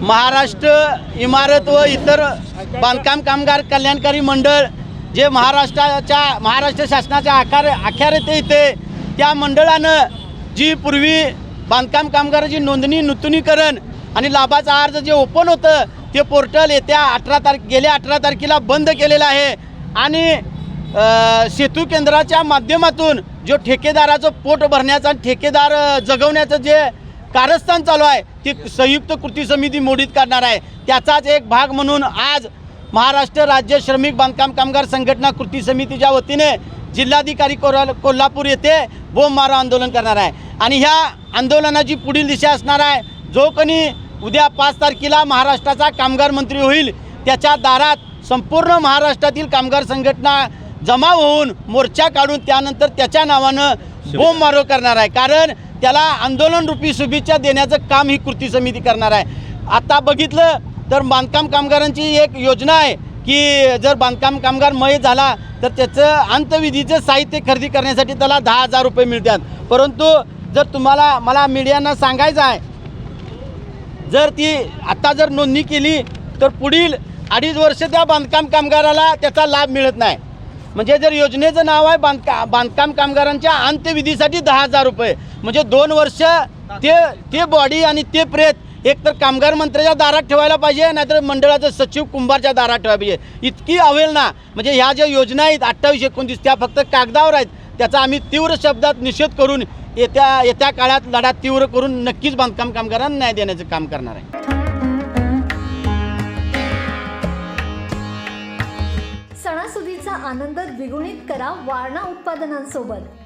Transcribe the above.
महाराष्ट्र इमारत व इतर बांधकाम कामगार कल्याणकारी मंडळ जे महाराष्ट्राच्या महाराष्ट्र शासनाच्या आकार अखेर येते त्या मंडळानं जी पूर्वी बांधकाम कामगाराची नोंदणी नूतनीकरण आणि लाभाचा अर्ज जे ओपन होतं ते पोर्टल येत्या अठरा तारखे गेल्या अठरा तारखेला बंद केलेलं आहे. आणि सेतू केंद्राच्या माध्यमातून जो ठेकेदाराचं पोट भरण्याचा ठेकेदार जगवण्याचं जे कारस्थान चालू आहे. ती संयुक्त कृती समिती मोडीत काढणार आहे. त्याचाच एक भाग म्हणून आज महाराष्ट्र राज्य श्रमिक बांधकाम कामगार संघटना कृती समितीच्या वतीने जिल्हाधिकारी कोरा कोल्हापूर येथे बोंबमारो आंदोलन करणार आहे. आणि ह्या आंदोलनाची पुढील दिशा असणार आहे. जो कोणी उद्या पाच तारखेला महाराष्ट्राचा कामगार मंत्री होईल त्याच्या दारात संपूर्ण महाराष्ट्रातील कामगार संघटना जमा होऊन मोर्चा काढून त्यानंतर त्याच्या नावानं बोंबमारो करणार आहे. कारण त्याला आंदोलन रूपी शुभेच्छा देण्याचं काम ही कृती समिती करणार आहे. आता बघितलं तर बांधकाम कामगारांची एक योजना आहे की जर बांधकाम कामगार मय झाला तर त्याचं अंतविधीचं साहित्य खरेदी करण्यासाठी त्याला दहा हजार रुपये मिळतात. परंतु जर तुम्हाला मला मीडियांना सांगायचं आहे जर ती आता जर नोंदणी केली तर पुढील अडीच वर्ष त्या बांधकाम कामगाराला त्याचा लाभ मिळत नाही. म्हणजे जर योजनेचं नाव आहे बांधका बांधकाम कामगारांच्या अंत्यविधीसाठी दहा हजार रुपये म्हणजे दोन वर्ष ते ते बॉडी आणि ते प्रेत एक तर कामगार मंत्र्याच्या दारात ठेवायला पाहिजे नाहीतर मंडळाचं सचिव कुंभारच्या दारात ठेवायला पाहिजे. इतकी अवेलना म्हणजे ह्या ज्या योजना आहेत अठ्ठावीस एकोणतीस त्या फक्त कागदावर आहेत. त्याचा आम्ही तीव्र शब्दात निषेध करून येत्या येत्या काळात लढा तीव्र करून नक्कीच बांधकाम कामगारांना न्याय देण्याचं काम करणार आहे. सणासुदीचा आनंद द्विगुणित करा वारणा उत्पादनांसोबत.